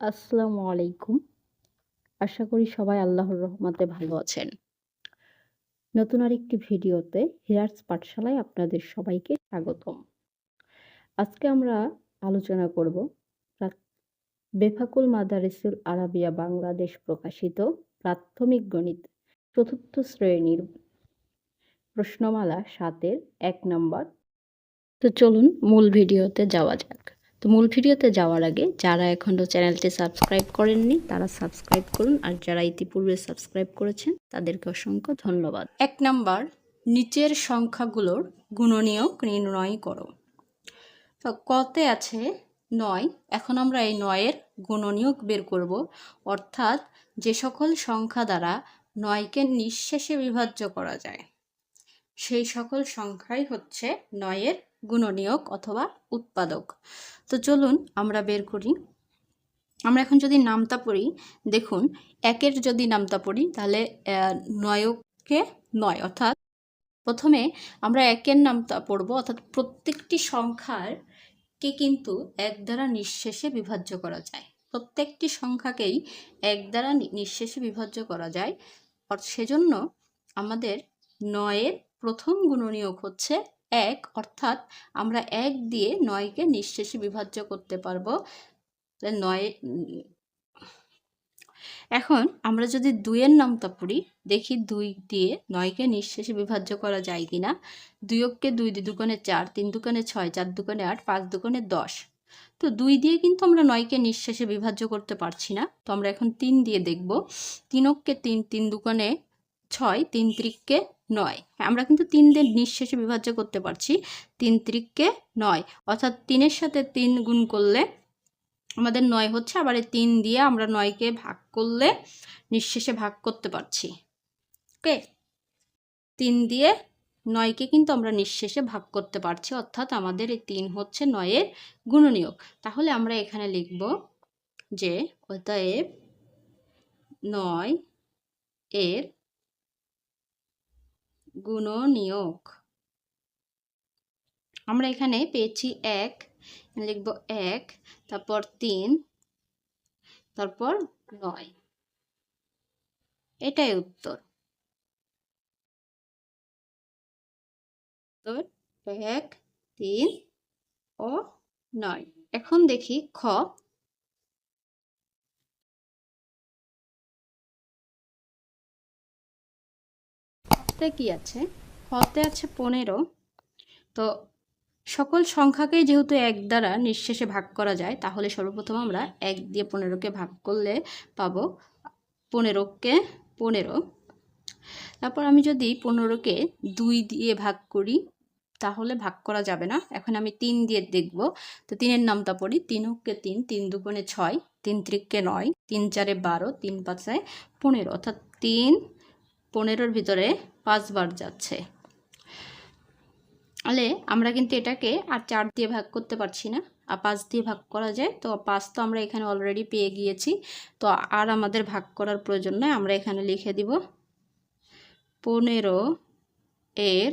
আসসালামু আলাইকুম। আশা করি সবাই আল্লাহর রহমতে ভালো আছেন। নতুন আরেকটি ভিডিওতে হিরার্স পাঠশালায় আপনাদের সবাইকে স্বাগতম। আজকে আমরা আলোচনা করব বেফাকুল মাদারিসুল আরাবিয়া বাংলাদেশ প্রকাশিত প্রাথমিক গণিত চতুর্থ শ্রেণির প্রশ্নমালা সাতের এক নম্বর তো চলুন মূল ভিডিওতে যাওয়া যাক। তো মূল ভিডিওতে যাওয়ার আগে যারা এখনও চ্যানেলটি সাবস্ক্রাইব করেননি, তারা সাবস্ক্রাইব করুন। আর যারা ইতিপূর্বে সাবস্ক্রাইব করেছেন, তাদেরকে অসংখ্য ধন্যবাদ। এক নাম্বার, নিচের সংখ্যাগুলোর গুণনীয়ক নির্ণয় করো। তো কতে আছে নয়, এখন আমরা এই নয়ের গুণনীয়ক বের করব। অর্থাৎ যে সকল সংখ্যা দ্বারা নয়কে নিঃশেষে বিভাজ্য করা যায়, সেই সকল সংখ্যাই হচ্ছে নয়ের গুণনীয়ক অথবা উৎপাদক। তো চলুন আমরা বের করি। আমরা এখন যদি নামতা পড়ি, দেখুন, একের যদি নামতা পড়ি, তাহলে নয়কে নয়, অর্থাৎ প্রথমে আমরা একের নামতা পড়ব, অর্থাৎ প্রত্যেকটি সংখ্যার কে কিন্তু এক দ্বারা নিঃশেষে বিভাজ্য করা যায়। প্রত্যেকটি সংখ্যাকেই এক দ্বারা নিঃশেষে বিভাজ্য করা যায়। সেজন্য আমাদের নয়ের প্রথম গুণনীয়ক হচ্ছে এক, অর্থাৎ আমরা এক দিয়ে নয়কে নিঃশেষে বিভাজ্য করতে পারব। নয় এখন আমরা যদি দুইয়ের নামটা পড়ি, দেখি দুই দিয়ে নয়কে নিঃশেষে বিভাজ্য করা যায় কিনা। দুইকে দুই দুই দুকোণে চার, তিন দুকোণে ছয়, চার দুকোণে আট, পাঁচ দুকোণে দশ। তো দুই দিয়ে কিন্তু আমরা নয়কে নিঃশেষে বিভাজ্য করতে পারছি না। তো আমরা এখন তিন দিয়ে দেখব। তিনককে তিন তিন দুকোণে ছয়, তিন ত্রিককে নয়। আমরা কিন্তু তিন দিয়ে নিঃশেষে বিভাজ্য করতে পারছি। তিন ত্রিককে নয়। অর্থাৎ তিনের সাথে তিন গুণ করলে আমাদের নয় হচ্ছে, আবার এই তিন দিয়ে আমরা নয়কে ভাগ করলে নিঃশেষে ভাগ করতে পারছি। ওকে? তিন দিয়ে নয়কে কিন্তু আমরা নিঃশেষে ভাগ করতে পারছি, অর্থাৎ আমাদের এই তিন হচ্ছে নয়ের গুণনীয়ক। তাহলে আমরা এখানে লিখব যে অতএব নয় এর গুণনীয়ক। আমরা এখানে পেয়েছি এক লিখব এক, তারপর তিন, তারপর নয়। এটাই উত্তর এক, তিন ও নয়। এখন দেখি খ। খতে কি আছে? খতে আছে পনেরো। তো সকল সংখ্যাকেই যেহেতু এক দ্বারা নিঃশেষে ভাগ করা যায়, তাহলে সর্বপ্রথম আমরা এক দিয়ে পনেরোকে ভাগ করলে পাব পনেরোকে পনেরো। তারপর আমি যদি পনেরোকে দুই দিয়ে ভাগ করি, তাহলে ভাগ করা যাবে না। এখন আমি তিন দিয়ে দেখব। তো তিনের নামটা পড়ি। তিন তিন তিন দুগুণে ছয়, তিন ত্রিককে নয়, তিন চারে বারো, তিন পাঁচে পনেরো। অর্থাৎ তিন পনেরোর ভিতরে পাঁচবার যাচ্ছে। তাহলে আমরা কিন্তু এটাকে আর চার দিয়ে ভাগ করতে পারছি না। আর পাঁচ দিয়ে ভাগ করা যায়, তো পাঁচ তো আমরা এখানে অলরেডি পেয়ে গিয়েছি। তো আর আমাদের ভাগ করার প্রয়োজন নয়, আমরা এখানে লিখে দিব পনেরো এর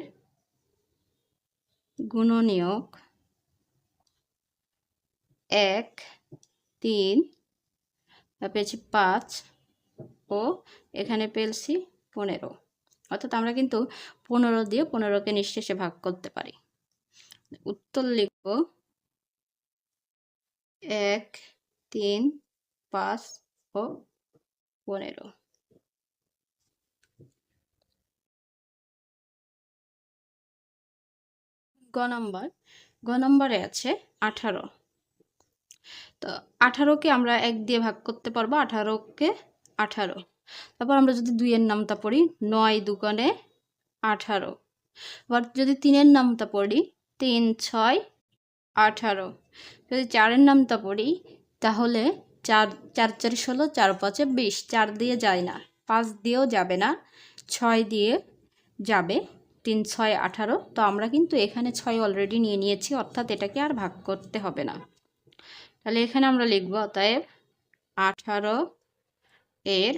গুণনীয়ক এক, তিন পেয়েছি পাঁচ ও এখানে পেয়েছি পনেরো। অর্থাৎ আমরা কিন্তু পনেরো দিয়ে পনেরোকে নিঃশেষে ভাগ করতে পারি। উত্তর লিখব এক, তিন, পাঁচ ও পনেরো। গ নম্বর, গ নম্বরে আছে আঠারো। তো আঠারোকে আমরা এক দিয়ে ভাগ করতে পারব, আঠারোকে আঠারো। তারপর আমরা যদি দুইয়ের নামটা পড়ি, নয় দুকানে আঠারো। আবার যদি তিনের নামটা পড়ি, তিন, ছয়, আঠারো। যদি চারের নামটা পড়ি, তাহলে চার চার চার, ষোলো, চার, পাঁচে বিশ। চার দিয়ে যায় না, পাঁচ দিয়েও যাবে না, ছয় দিয়ে যাবে, তিন, ছয়, আঠারো। তো আমরা কিন্তু এখানে ছয় অলরেডি নিয়ে নিয়েছি, অর্থাৎ এটাকে আর ভাগ করতে হবে না। তাহলে এখানে আমরা লিখব, অতএব আঠারো এর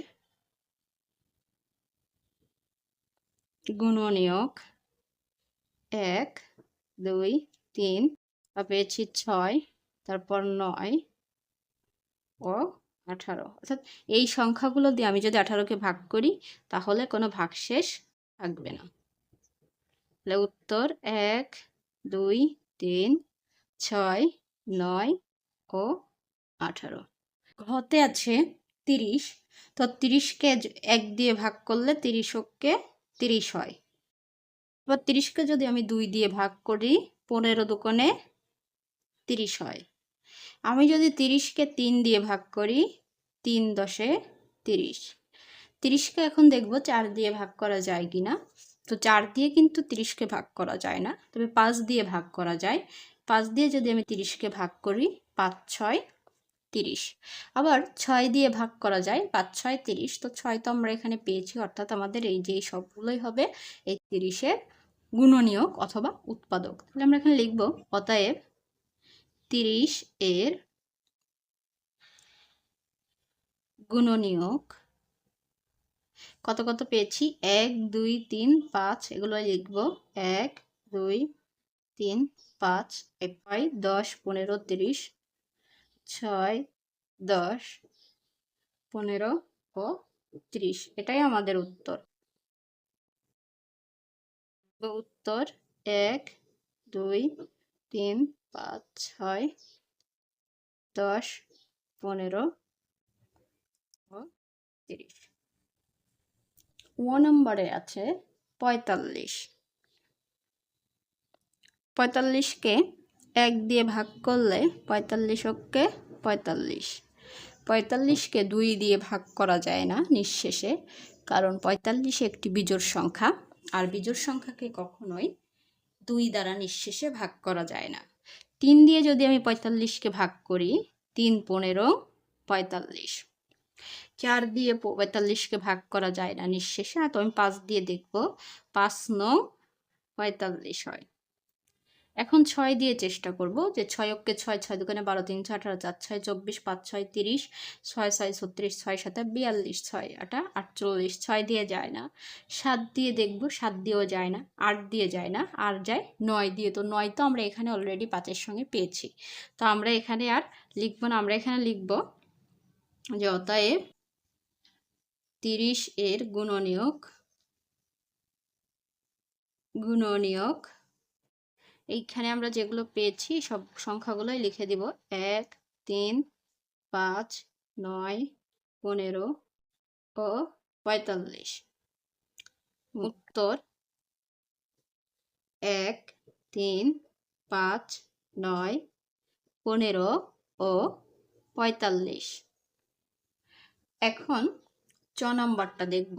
গুণনীয়ক এক, দুই, তিন বা পেয়েছি ছয়, তারপর নয় ও আঠারো। অর্থাৎ এই সংখ্যাগুলো দিয়ে আমি যদি আঠারোকে ভাগ করি, তাহলে কোনো ভাগশেষ থাকবে না। তাহলে উত্তর এক, দুই, তিন, ছয়, নয় ও আঠারো। ঘতে আছে তিরিশ। তো তিরিশকে এক দিয়ে ভাগ করলে তিরিশকে তিরিশ হয়। এবার তিরিশকে যদি আমি দুই দিয়ে ভাগ করি, পনেরো দোকানে তিরিশ হয়। আমি যদি তিরিশকে তিন দিয়ে ভাগ করি, তিন দশে তিরিশ। তিরিশকে এখন দেখব চার দিয়ে ভাগ করা যায় কি না। তো চার দিয়ে কিন্তু তিরিশকে ভাগ করা যায় না। তবে পাঁচ দিয়ে ভাগ করা যায়। পাঁচ দিয়ে যদি আমি তিরিশকে ভাগ করি, পাঁচ ছয় তিরিশ। আবার ছয় দিয়ে ভাগ করা যায়, পাঁচ, ছয়, তিরিশ। তো ছয় তো আমরা এখানে পেয়েছি, অর্থাৎ আমাদের এই যে সবগুলোই হবে এই তিরিশের গুণনীয়ক অথবা উৎপাদক। তাহলে আমরা এখানে লিখব, অতএব তিরিশ এর গুণনীয়ক কত কত পেয়েছি? এক, দুই, তিন, পাঁচ এগুলো লিখব। এক, দুই, তিন, পাঁচ, এক পাই দশ, পনেরো, তিরিশ ছয়, দশ, পনেরো ও ত্রিশ। এটাই আমাদের উত্তর। উত্তর এক, দুই, তিন, পাঁচ, ছয়, দশ, পনেরো ও তিরিশ। ও নম্বরে আছে পঁয়তাল্লিশ। পঁয়তাল্লিশকে এক দিয়ে ভাগ করলে পঁয়তাল্লিশ ওকে পঁয়তাল্লিশ। পঁয়তাল্লিশকে দুই দিয়ে ভাগ করা যায় না নিঃশেষে, কারণ পঁয়তাল্লিশ একটি বিজোড় সংখ্যা, আর বিজোড় সংখ্যাকে কখনোই দুই দ্বারা নিঃশেষে ভাগ করা যায় না। তিন দিয়ে যদি আমি পঁয়তাল্লিশকে ভাগ করি, তিন পনেরো পঁয়তাল্লিশ। চার দিয়ে পঁয়তাল্লিশকে ভাগ করা যায় না নিঃশেষে আর তো আমি পাঁচ দিয়ে দেখব, পাঁচ নং পঁয়তাল্লিশ হয়। এখন ছয় দিয়ে চেষ্টা করব যে ছয় অক্কে ছয় ছয় দোকানে বারো, তিন, ছয়, আঠারো, চার, ছয়, চব্বিশ, পাঁচ, ছয়, তিরিশ, ছয় ছয়, ছত্রিশ, ছয় সাথে বিয়াল্লিশ, ছয়, আটা, আটচল্লিশ, ছয় দিয়ে যায় না। সাত দিয়ে দেখব, সাত দিয়েও যায় না, আট দিয়ে যায় না, আর যায় নয় দিয়ে। তো নয় তো আমরা এখানে অলরেডি পাঁচের সঙ্গে পেয়েছি। তো আমরা এখানে আর লিখব না, আমরা এখানে লিখব যে অতএব তিরিশ এর গুণনীয়ক গুণনীয়ক এইখানে আমরা যেগুলো পেয়েছি, সব সংখ্যাগুলোই লিখে দিব। এক, তিন, পাঁচ, নয়, পনেরো ও পঁয়তাল্লিশ। উত্তর এক, তিন, পাঁচ, নয়, পনেরো ও পঁয়তাল্লিশ। এখন চ নাম্বারটা দেখব।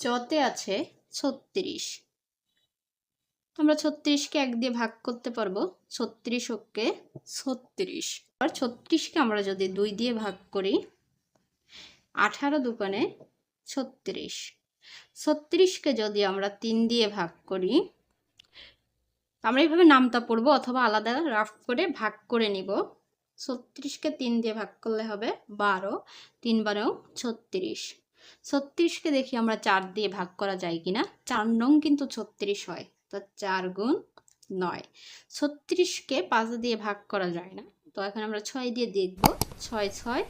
চতে আছে ছত্রিশ। আমরা ছত্রিশকে এক দিয়ে ভাগ করতে পারব। ছত্রিশ ওকে ছত্রিশ। আর ছত্রিশকে আমরা যদি দুই দিয়ে ভাগ করি, আঠারো দোকানে ছত্রিশ। ছত্রিশকে যদি আমরা তিন দিয়ে ভাগ করি, আমরা এইভাবে নামটা পড়ব অথবা আলাদা রাফ করে ভাগ করে নিব। ছত্রিশকে তিন দিয়ে ভাগ করলে হবে বারো, তিন বারো, ছত্রিশ। ছত্রিশকে দেখি আমরা চার দিয়ে ভাগ করা যায় কিনা? চার নং কিন্তু ছত্রিশ হয়, তো চার গুণ নয়। ছত্রিশকে পাঁচ দিয়ে ভাগ করা যায় না, তো এখন আমরা ছয় দিয়ে দেখব, ছয় ছয়,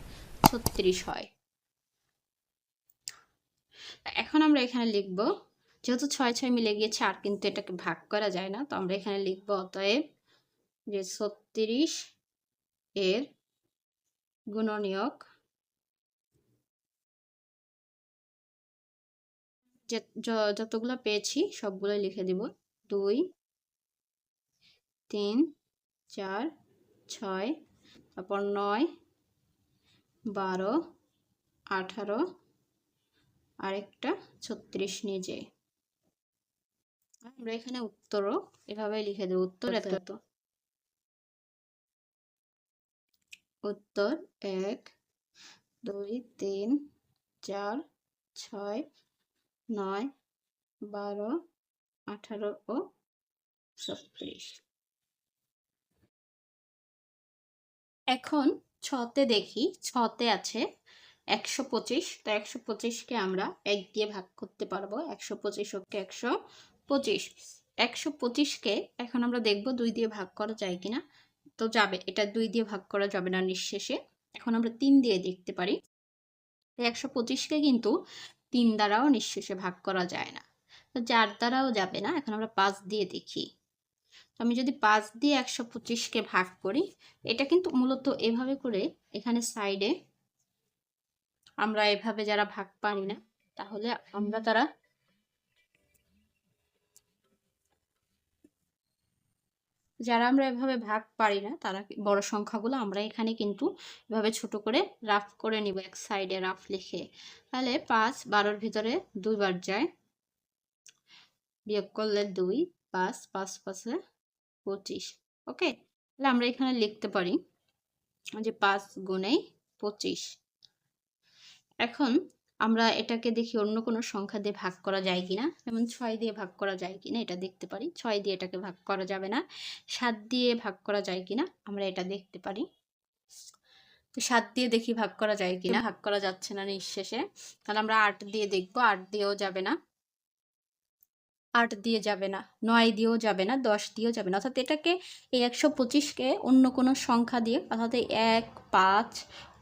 ছত্রিশ হয়। এখন আমরা এখানে লিখব, যেহেতু ছয় ছয় মিলে গিয়েছে আর কিন্তু এটাকে ভাগ করা যায় না, তো আমরা এখানে লিখব অতএব যে ছত্রিশ এর গুণনীয়ক যতগুলো পেয়েছি সবগুলো লিখে দিব। দুই তিন চার ছয় তারপর নয় বারো আঠারো আরেকটা ছত্রিশ নিজে। আমরা এখানে উত্তরও এভাবে লিখে দেবো। উত্তর এত এত। উত্তর এক দুই তিন চার ছয় নয়, বারো, আঠারো ও ছত্রিশ। এখন ছতে দেখি, ছতে আছে একশো পঁচিশ। তো একশো পঁচিশকে আমরা এক দিয়ে ভাগ করতে পারব। একশো পঁচিশ ওকে একশো পঁচিশ। একশো পঁচিশকে এখন আমরা দেখব দুই দিয়ে ভাগ করা যায় কিনা। তো যাবে, এটা দুই দিয়ে ভাগ করা যাবে না নিঃশেষে। এখন আমরা তিন দিয়ে দেখতে পারি। একশো পঁচিশকে কিন্তু তিন দ্বারাও নিঃশেষে ভাগ করা যায় না। তো চার দ্বারাও যাবে না। এখন আমরা পাঁচ দিয়ে দেখি। তো আমি যদি পাঁচ দিয়ে একশো পঁচিশকে ভাগ করি, এটা কিন্তু মূলত এভাবে করে এখানে সাইডে আমরা এভাবে যারা ভাগ পারি না, তাহলে আমরা তারা যারা আমরা এভাবে ভাগ পারি না, তারা বড় সংখ্যাগুলো আমরা এখানে কিন্তু এভাবে ছোট করে রাফ করে নিব এক সাইডে রাফ লিখে। তাহলে পাঁচ বারোর ভিতরে দুইবার যায়। বিয়োগ করলে দুই, পাঁচ পাঁচ, পাঁচে, পঁচিশ। ওকে তাহলে আমরা এখানে লিখতে পারি যে পাঁচ গুণে পঁচিশ। এখন আমরা এটাকে দেখি অন্য কোনো সংখ্যা দিয়ে ভাগ করা যায় কি না যেমন ছয় দিয়ে ভাগ করা যায় কি না এটা দেখতে পারি। ছয় দিয়ে এটাকে ভাগ করা যাবে না। সাত দিয়ে ভাগ করা যায় কি না আমরা এটা দেখতে পারি। তো সাত দিয়ে দেখি ভাগ করা যায় কি না ভাগ করা যাচ্ছে না নিঃশেষে। তাহলে আমরা আট দিয়ে দেখব, আট দিয়েও যাবে না। আট দিয়ে যাবে না, নয় দিয়েও যাবে না, দশ দিয়েও যাবে না। অর্থাৎ এটাকে এই একশো পঁচিশকে অন্য কোনো সংখ্যা দিয়ে, অর্থাৎ এই এক, পাঁচ,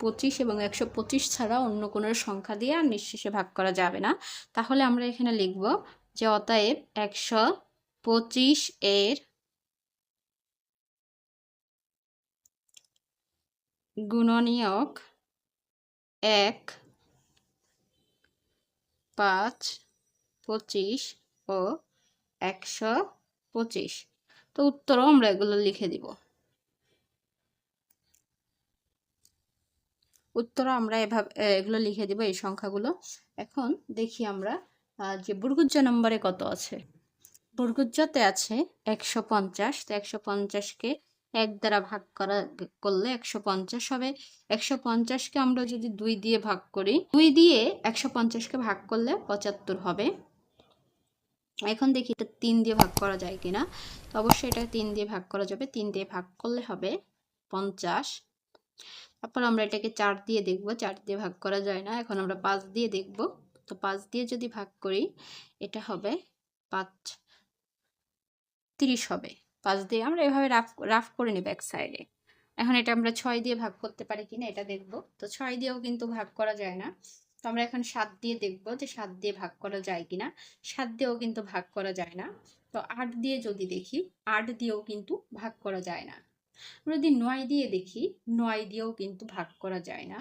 পঁচিশ এবং একশো পঁচিশ ছাড়া অন্য কোনো সংখ্যা দিয়ে আর নিঃশেষে ভাগ করা যাবে না। তাহলে আমরা এখানে লিখব যে অতএব একশো পঁচিশ এর গুণনীয়ক এক, পাঁচ, পঁচিশ ও একশো পঁচিশ। তো উত্তরও আমরা এগুলো লিখে দিব। উত্তর আমরা এভাবে এগুলো লিখে দিব এই সংখ্যাগুলো। এখন দেখি আমরা যে বুর্গুজ্জ নম্বরে কত আছে। বুর্গুজ্জতে আছে একশো পঞ্চাশ। তো একশো পঞ্চাশকে এক দ্বারা ভাগ করা, করলে একশো পঞ্চাশ হবে। একশো পঞ্চাশকে আমরা যদি দুই দিয়ে ভাগ করি, দুই দিয়ে একশো পঞ্চাশকে ভাগ করলে পঁচাত্তর হবে। এখন দেখি এটা তিন দিয়ে ভাগ করা যায় কিনা। তো অবশ্যই এটা তিন দিয়ে ভাগ করা যাবে। তিন দিয়ে ভাগ করলে হবে পঞ্চাশ। তারপর আমরা এটাকে চার দিয়ে দেখব। চার দিয়ে ভাগ করা যায় না। এখন আমরা পাঁচ দিয়ে দেখব। তো পাঁচ দিয়ে যদি ভাগ করি, এটা হবে পাঁচ তিরিশ হবে। পাঁচ দিয়ে আমরা এভাবে রাফ রাফ করে নেব এক সাইডে। এখন এটা আমরা ছয় দিয়ে ভাগ করতে পারি কিনা, এটা দেখব। তো ছয় দিয়েও কিন্তু ভাগ করা যায় না। তো আমরা এখন সাত দিয়ে দেখব যে সাত দিয়ে ভাগ করা যায় কিনা। সাত দিয়েও কিন্তু ভাগ করা যায় না। তো আট দিয়ে যদি দেখি, আট দিয়েও কিন্তু ভাগ করা যায় না। আমরা যদি নয় দিয়ে দেখি, নয় দিয়েও কিন্তু ভাগ করা যায় না।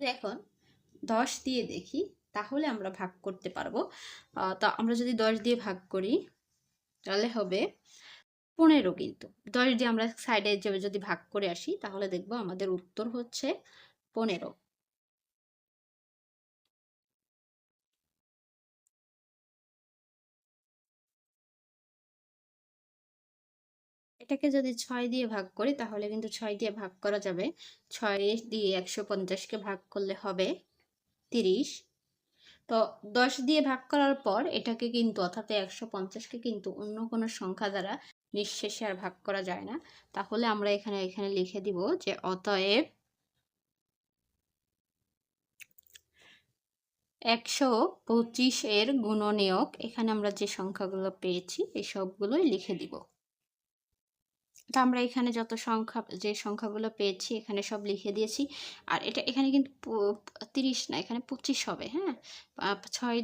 এখন দশ দিয়ে দেখি, তাহলে আমরা ভাগ করতে পারব। তা আমরা যদি দশ দিয়ে ভাগ করি, তাহলে হবে পনেরো কিন্তু। দশ দিয়ে আমরা সাইডে যদি ভাগ করে আসি, তাহলে দেখব আমাদের উত্তর হচ্ছে পনেরো। এটাকে যদি ছয় দিয়ে ভাগ করি, তাহলে কিন্তু ছয় দিয়ে ভাগ করা যাবে। ছয় দিয়ে একশো পঞ্চাশকে ভাগ করলে হবে তিরিশ। তো দশ দিয়ে ভাগ করার পর, এটাকে কিন্তু অর্থাৎ একশো পঞ্চাশকে কিন্তু অন্য কোনো সংখ্যা দ্বারা নিঃশেষে আর ভাগ করা যায় না। তাহলে আমরা এখানে এখানে লিখে দিব যে অতএব একশো পঁচিশ এর গুণনীয়ক, এখানে আমরা যে সংখ্যাগুলো পেয়েছি, এই সবগুলোই লিখে দিব। তো আমরা এখানে যত সংখ্যা, যে সংখ্যাগুলো পেয়েছি, এখানে সব লিখে দিয়েছি। আর এটা, এখানে কিন্তু তিরিশ না, এখানে পঁচিশ হবে হ্যাঁ? ছয়,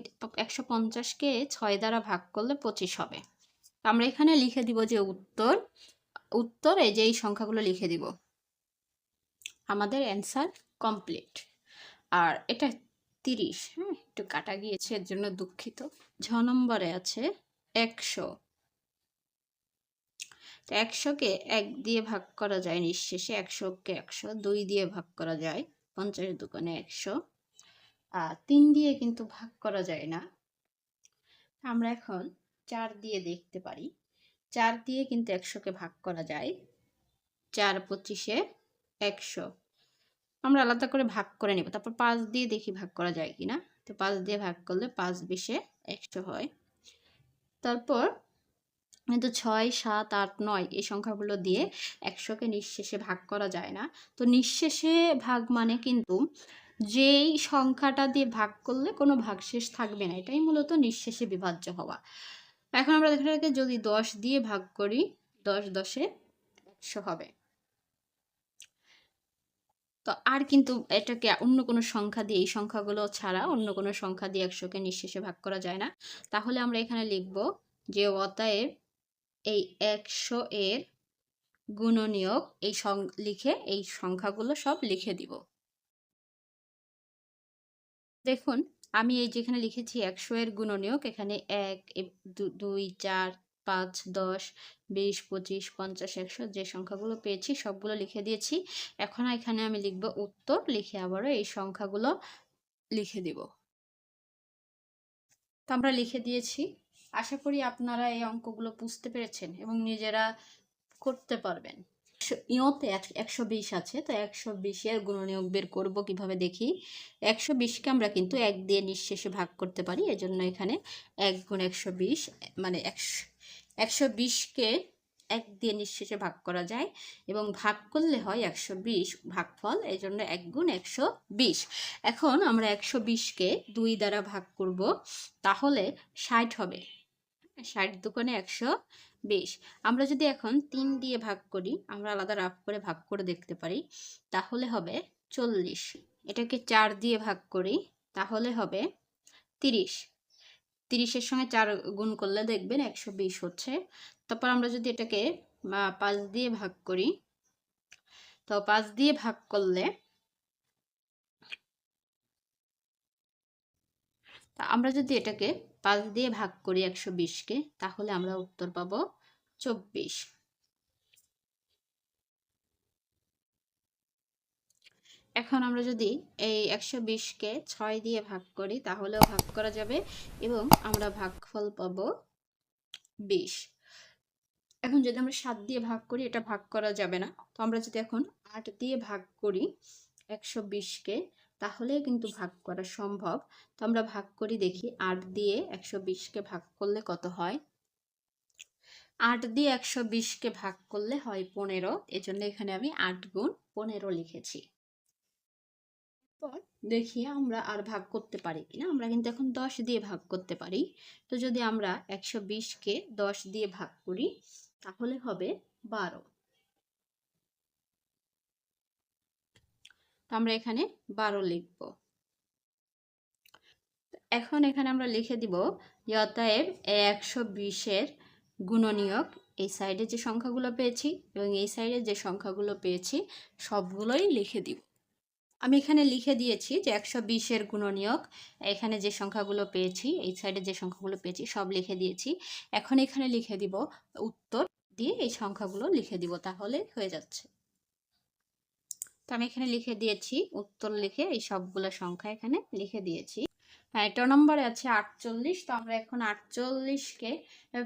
একশো পঞ্চাশকে ছয় দ্বারা ভাগ করলে পঁচিশ হবে। আমরা এখানে লিখে দিব যে উত্তর উত্তর যে এই সংখ্যাগুলো লিখে দিব। আমাদের অ্যান্সার কমপ্লিট আর এটা তিরিশ হ্যাঁ একটু কাটা গিয়েছে, এর জন্য দুঃখিত। ছ নম্বরে আছে একশো। একশোকে এক দিয়ে ভাগ করা যায় নিঃশেষে, একশোকে একশো, দুই দিয়ে ভাগ করা যায় পঞ্চাশ দোকানে একশো। আর তিন দিয়ে কিন্তু ভাগ করা যায় না। আমরা এখন চার দিয়ে দেখতে পারি। চার দিয়ে কিন্তু একশোকে ভাগ করা যায়। চার পঁচিশে একশো। আমরা আলাদা করে ভাগ করে নেব। তারপর পাঁচ দিয়ে দেখি ভাগ করা যায় কিনা। তো পাঁচ দিয়ে ভাগ করলে পাঁচ বিশে একশো হয়। তারপর কিন্তু ছয়, সাত, আট, নয় এই সংখ্যাগুলো দিয়ে একশোকে নিঃশেষে ভাগ করা যায় না। তো নিঃশেষে ভাগ মানে কিন্তু যেই সংখ্যাটা দিয়ে ভাগ করলে কোনো ভাগশেষ থাকবে না। এটাই মূলত নিঃশেষে বিভাজ্য হওয়া। এখন আমরা এটাকে যদি দশ দিয়ে ভাগ করি, দশ দশে একশো হবে। তো আর কিন্তু এটাকে অন্য কোনো সংখ্যা দিয়ে, এই সংখ্যাগুলো ছাড়া অন্য কোনো সংখ্যা দিয়ে একশোকে নিঃশেষে ভাগ করা যায় না। তাহলে আমরা এখানে লিখব যে অতএব এই একশো এর গুণনীয়ক এই সং, লিখে এই সংখ্যাগুলো সব লিখে দিব। দেখুন আমি এই যেখানে লিখেছি একশো এর গুণনীয়ক, এখানে এক দুই, চার, পাঁচ, দশ, বিশ, পঁচিশ, পঞ্চাশ, একশো যে সংখ্যাগুলো পেয়েছি সবগুলো লিখে দিয়েছি। এখন এখানে আমি লিখব উত্তর, লিখে আবারও এই সংখ্যাগুলো লিখে দিব। তো আমরা লিখে দিয়েছি। আশা করি আপনারা এই অঙ্কগুলো বুঝতে পেরেছেন এবং নিজেরা করতে পারবেন। ইয়তে একশো বিশ আছে, তো একশো বিশের গুণনীয়োগ বের করব কীভাবে দেখি? একশো বিশকে আমরা কিন্তু এক দিয়ে নিঃশেষে ভাগ করতে পারি, এজন্য এখানে এক গুণ একশো বিশ মানে একশো একশো বিশকে এক দিয়ে নিঃশেষে ভাগ করা যায় এবং ভাগ করলে হয় একশো বিশ ভাগফল এই জন্য এক গুণ একশো বিশ। এখন আমরা একশো বিশকে দুই দ্বারা ভাগ করব, তাহলে ষাট হবে। ষাট দোকানে একশো বিশ, আমরা যদি এখন তিন দিয়ে ভাগ করি, আমরা আলাদা রাফ করে ভাগ করে দেখতে পারি, তাহলে হবে চল্লিশ। এটাকে চার দিয়ে ভাগ করি, তাহলে হবে তিরিশ। তিরিশের সঙ্গে চার গুণ করলে দেখবেন একশো বিশ হচ্ছে। তারপর আমরা যদি এটাকে পাঁচ দিয়ে ভাগ করি, তো পাঁচ দিয়ে ভাগ করলে আমরা যদি এটাকে পাঁচ দিয়ে ভাগ করি একশো বিশকে তাহলে আমরা উত্তর পাব চব্বিশ। এখন আমরা যদি এই একশো বিশকে ছয় দিয়ে ভাগ করি, তাহলেও ভাগ করা যাবে এবং আমরা ভাগফল পাব বিশ। এখন যদি আমরা সাত দিয়ে ভাগ করি, এটা ভাগ করা যাবে না। তো আমরা যদি এখন আট দিয়ে ভাগ করি একশো বিশকে তাহলে কিন্তু ভাগ করা সম্ভব। তো আমরা ভাগ করি দেখি, আট দিয়ে একশো বিশকে ভাগ করলে কত হয়? আট দিয়ে একশো বিশকে ভাগ করলে হয় পনেরো। এজন্য এখানে আমি আট গুণ পনেরো লিখেছি। পর দেখি আমরা আর ভাগ করতে পারি কিনা। আমরা কিন্তু এখন দশ দিয়ে ভাগ করতে পারি। তো যদি আমরা একশো বিশকে দশ দিয়ে ভাগ করি, তাহলে হবে বারো। তো আমরা এখানে বারো লিখব। এখন এখানে আমরা লিখে দিব, অতএব একশো বিশের গুণনীয়ক। এই সাইডে যে সংখ্যাগুলো পেয়েছি এবং এই সাইডে যে সংখ্যাগুলো পেয়েছি, সবগুলোই লিখে দিব। আমি এখানে লিখে দিয়েছি যে একশো বিশের গুণনীয়ক। এখানে যে সংখ্যাগুলো পেয়েছি, এই সাইডে যে সংখ্যাগুলো পেয়েছি, সব লিখে দিয়েছি। এখন এখানে লিখে দিব উত্তর দিয়ে এই সংখ্যাগুলো লিখে দিব, তাহলে হয়ে যাচ্ছে। তো আমি এখানে লিখে দিয়েছি, উত্তর লিখে এই সবগুলো সংখ্যা এখানে লিখে দিয়েছি। হ্যাঁ এটা নম্বরে আছে আটচল্লিশ, তো আমরা এখন আটচল্লিশকে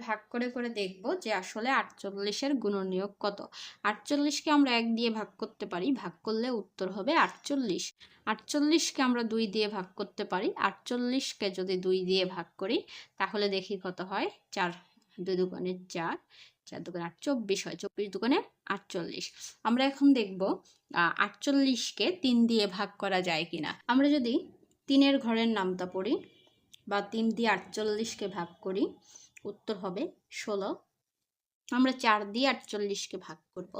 ভাগ করে করে দেখব যে আসলে আটচল্লিশের গুণনীয়ক কত। আটচল্লিশকে আমরা এক দিয়ে ভাগ করতে পারি, ভাগ করলে উত্তর হবে আটচল্লিশ। আটচল্লিশকে আমরা দুই দিয়ে ভাগ করতে পারি, আটচল্লিশকে যদি দুই দিয়ে ভাগ করি, তাহলে দেখি কত হয়? চার, দুই দোকানের চার চার দোকানে আট, চব্বিশ হয়, চব্বিশ দোকানে আটচল্লিশ। আমরা এখন দেখব আটচল্লিশকে তিন দিয়ে ভাগ করা যায় কিনা। আমরা যদি তিনের ঘরের নামটা পড়ি বা তিন দিয়ে আটচল্লিশকে ভাগ করি, উত্তর হবে ষোলো। আমরা চার দিয়ে আটচল্লিশকে ভাগ করব।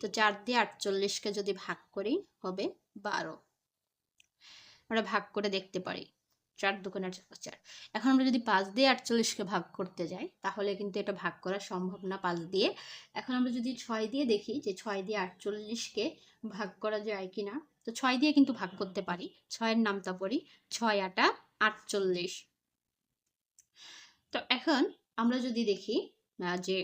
তো চার দিয়ে আটচল্লিশকে যদি ভাগ করি হবে বারো। আমরা ভাগ করে দেখতে পারি, চার দোকানের চার এখন আমরা যদি পাঁচ দিয়ে আটচল্লিশকে ভাগ করতে যাই, তাহলে কিন্তু এটা ভাগ করা সম্ভব না পাঁচ দিয়ে। এখন আমরা যদি ছয় দিয়ে দেখি যে ছয় দিয়ে আটচল্লিশকে ভাগ করা যায় কি না তো ছয় দিয়ে কিন্তু ভাগ করতে পারি। ছয়ের নামটা পড়ি, ছয় আটা আটচল্লিশ। তো এখন আমরা যদি দেখি যে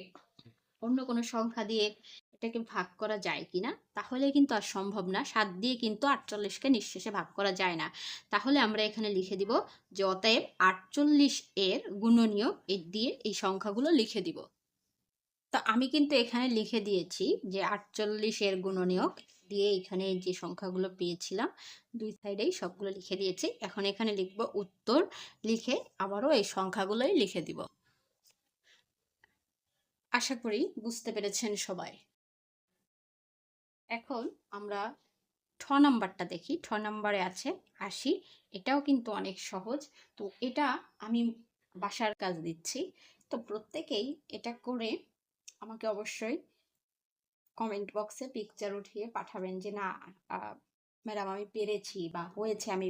অন্য কোনো সংখ্যা দিয়ে এটাকে ভাগ করা যায় কি না তাহলে কিন্তু আর সম্ভব না। সাত দিয়ে কিন্তু আটচল্লিশকে নিঃশেষে ভাগ করা যায় না। তাহলে আমরা এখানে লিখে দিব যে অতএব আটচল্লিশ এর গুণনীয় এর দিয়ে এই সংখ্যাগুলো লিখে দিব। তো আমি কিন্তু এখানে লিখে দিয়েছি যে আটচল্লিশ এর গুণনীয়ক দিয়ে এখানে যে সংখ্যাগুলো পেয়েছিলাম, দুই সাইডেই সবগুলো লিখে দিয়েছি। এখন এখানে লিখব উত্তর, লিখে আবারও এই সংখ্যাগুলোই লিখে দিব। আশা করি বুঝতে পেরেছেন সবাই। এখন আমরা ঠ নাম্বারটা দেখি। ঠ নাম্বারে আছে আশি। এটাও কিন্তু অনেক সহজ। তো এটা আমি বাসার কাজ দিচ্ছি। তো প্রত্যেকেই এটা করে আমাকে অবশ্যই কমেন্ট বক্সে পিকচার উঠিয়ে পাঠাবেন যে, না ম্যাডাম আমি পেরেছি বা হয়েছে, আমি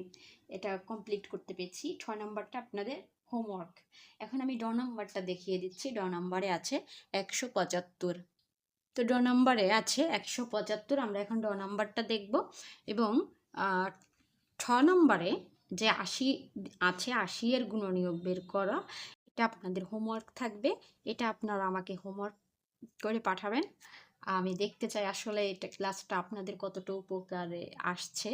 এটা কমপ্লিট করতে পেরেছি। ছয় নম্বরটা আপনাদের হোমওয়ার্ক এখন আমি ড নম্বরটা দেখিয়ে দিচ্ছি। ড নাম্বারে আছে একশো পঁচাত্তর। তো ড নম্বরে আছে একশো পঁচাত্তর। আমরা এখন ড নম্বরটা দেখব এবং ছ নম্বরে যে আশি, আছে আশি এর গুণনীয়ক বের করা, এটা আপনাদের হোমওয়ার্ক থাকবে। এটা আপনারা আমাকে হোমওয়ার্ক করে পাঠাবেন। আমি দেখতে চাই আসলে এটা ক্লাসটা আপনাদের কতটা উপকারে আসছে।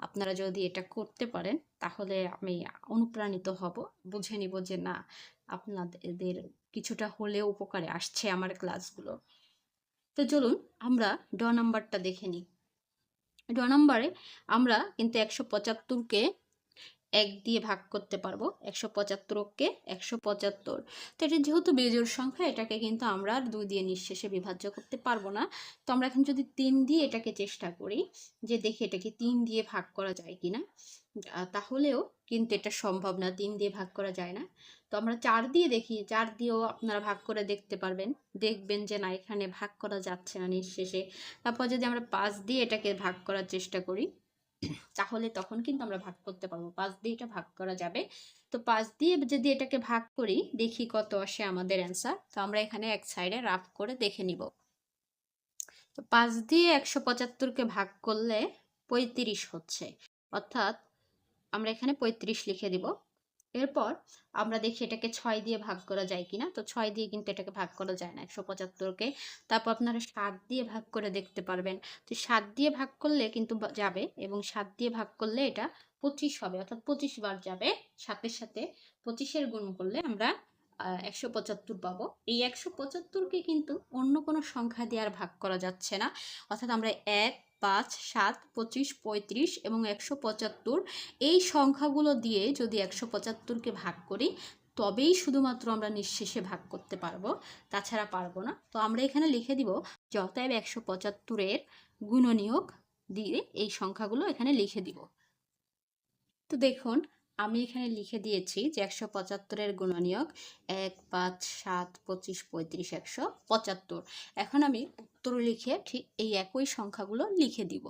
আপনারা যদি এটা করতে পারেন, তাহলে আমি অনুপ্রাণিত হব। বুঝে নিব যে না, আপনাদের কিছুটা হলেও উপকারে আসছে আমার ক্লাসগুলো। তো চলুন আমরা ড নাম্বারটা দেখে নিই। ড নাম্বারে আমরা কিন্তু একশো পঁচাত্তরকে এক দিয়ে ভাগ করতে পারব। একশো পঁচাত্তরকে একশো পঁচাত্তর। তো এটা যেহেতু বেজোড় সংখ্যা, এটাকে কিন্তু আমরা আর দুই দিয়ে নিঃশেষে বিভাজ্য করতে পারব না। তো আমরা এখন যদি তিন দিয়ে এটাকে চেষ্টা করি, যে দেখি এটাকে তিন দিয়ে ভাগ করা যায় কি না তাহলেও কিন্তু এটা সম্ভব না, তিন দিয়ে ভাগ করা যায় না। তো আমরা চার দিয়ে দেখি, চার দিয়েও আপনারা ভাগ করে দেখতে পারবেন। দেখবেন যে না, এখানে ভাগ করা যাচ্ছে না নিঃশেষে। তারপর যদি আমরা পাঁচ দিয়ে এটাকে ভাগ করার চেষ্টা করি তাহলে তখন কিন্তু আমরা ভাগ করতে পারব। পাঁচ দিয়ে এটা ভাগ করা যাবে। তো পাঁচ দিয়ে যদি এটাকে ভাগ করি, দেখি কত আসে আমাদের অ্যান্সার তো আমরা এখানে এক সাইডে রাফ করে দেখে নিব। তো পাঁচ দিয়ে একশো পঁচাত্তরকে ভাগ করলে পঁয়ত্রিশ হচ্ছে। অর্থাৎ আমরা এখানে পঁয়ত্রিশ লিখে দিব। এরপর আমরা দেখি এটাকে ছয় দিয়ে ভাগ করা যায় কিনা। তো ছয় দিয়ে কিন্তু এটাকে ভাগ করা যায় না, একশো পঁচাত্তরকে। তারপর আপনারা সাত দিয়ে ভাগ করে দেখতে পারবেন। তো সাত দিয়ে ভাগ করলে কিন্তু যাবে এবং সাত দিয়ে ভাগ করলে এটা পঁচিশ হবে। অর্থাৎ পঁচিশ বার যাবে সাতের সাথে পঁচিশের গুণ করলে আমরা একশো পঁচাত্তর পাবো। এই একশো পঁচাত্তরকে কিন্তু অন্য কোনো সংখ্যা দিয়ে আর ভাগ করা যাচ্ছে না। অর্থাৎ আমরা এক পাঁচ, সাত, পঁচিশ, পঁয়ত্রিশ এবং একশো পঁচাত্তর। এই সংখ্যাগুলো দিয়ে যদি একশো পঁচাত্তরকে ভাগ করি, তবেই শুধুমাত্র আমরা নিঃশেষে ভাগ করতে পারব। তাছাড়া পারব না। তো আমরা এখানে লিখে দিব, যতএব একশো পঁচাত্তরের গুণনীয়ক দিয়ে এই সংখ্যাগুলো এখানে লিখে দিব। তো দেখুন আমি এখানে লিখে দিয়েছি যে একশো পঁচাত্তরের গুণনীয়ক এক পাঁচ সাত পঁচিশ পঁয়ত্রিশ একশো পঁচাত্তর। এখন আমি উত্তর লিখে ঠিক এই একই সংখ্যাগুলো লিখে দিব।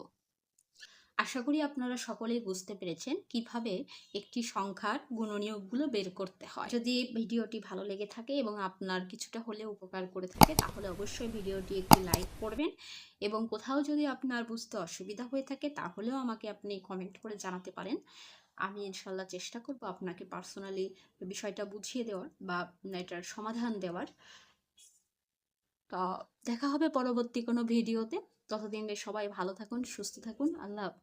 আশা করি আপনারা সকলেই বুঝতে পেরেছেন কীভাবে একটি সংখ্যার গুণনীয়কগুলো বের করতে হয়। যদি ভিডিওটি ভালো লেগে থাকে এবং আপনার কিছুটা হলেও উপকার করে থাকে, তাহলে অবশ্যই ভিডিওটি একটি লাইক করবেন এবং কোথাও যদি আপনার বুঝতে অসুবিধা হয়ে থাকে, তাহলেও আমাকে আপনি কমেন্ট করে জানাতে পারেন। আমি ইনশাল্লাহ চেষ্টা করব আপনাকে পার্সোনালি বিষয়টা বুঝিয়ে দেওয়ার বা এটার সমাধান দেওয়ার তো দেখা হবে পরবর্তী কোনো ভিডিওতে ততদিন সবাই ভালো থাকুন, সুস্থ থাকুন আল্লাহ।